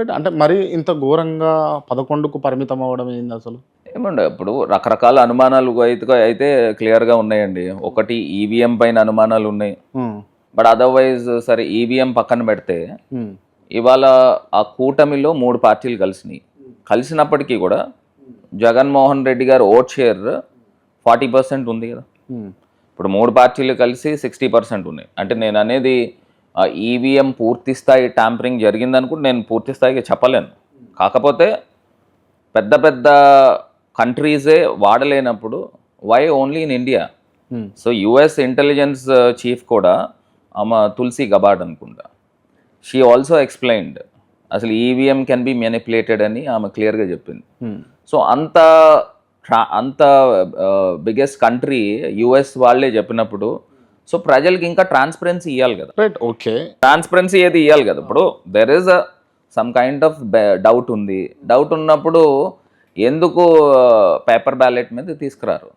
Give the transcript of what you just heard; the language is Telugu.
రైట్ అంటే మరి ఇంత ఘోరంగా పదకొండుకు పరిమితం అవ్వడం ఏంది అసలు? ఏమండి ఇప్పుడు రకరకాల అనుమానాలు అయితే అయితే క్లియర్గా ఉన్నాయండి. ఒకటి ఈవీఎం పైన అనుమానాలు ఉన్నాయి. బట్ అదర్వైజ్ సరే ఈవీఎం పక్కన పెడితే ఇవాళ ఆ కూటమిలో మూడు పార్టీలు కలిసినాయి. కలిసినప్పటికీ కూడా జగన్మోహన్ రెడ్డి గారు ఓట్ షేర్ ఫార్టీ పర్సెంట్ ఉంది కదా. ఇప్పుడు మూడు పార్టీలు కలిసి సిక్స్టీ పర్సెంట్ ఉన్నాయి. అంటే నేను అనేది ఈవీఎం పూర్తి స్థాయి ట్యాంపరింగ్ జరిగిందనుకుంటే నేను పూర్తి స్థాయిగా చెప్పలేను. కాకపోతే పెద్ద పెద్ద కంట్రీసే వాడలేనప్పుడు why only in India so US intelligence chief కూడా ఆమె తులసి గబాడ్ అనుకుంటా. షీ ఆల్సో ఎక్స్ప్లెయిన్డ్ అసలు ఈవీఎం కెన్ బి మ్యానిపులేటెడ్ అని ఆమె క్లియర్గా చెప్పింది. సో అంత ట్రా అంత బిగ్గెస్ట్ కంట్రీ యుఎస్ వాళ్ళే చెప్పినప్పుడు సో ప్రజలకి ఇంకా ట్రాన్స్పరెన్సీ ఇవ్వాలి కదా. రైట్ ఓకే ట్రాన్స్పరెన్సీ ఏది ఇవ్వాలి కదా. ఇప్పుడు there a some kind of doubt ఉంది. డౌట్ ఉన్నప్పుడు ఎందుకు పేపర్ బ్యాలెట్ మీద తీసుకురారు?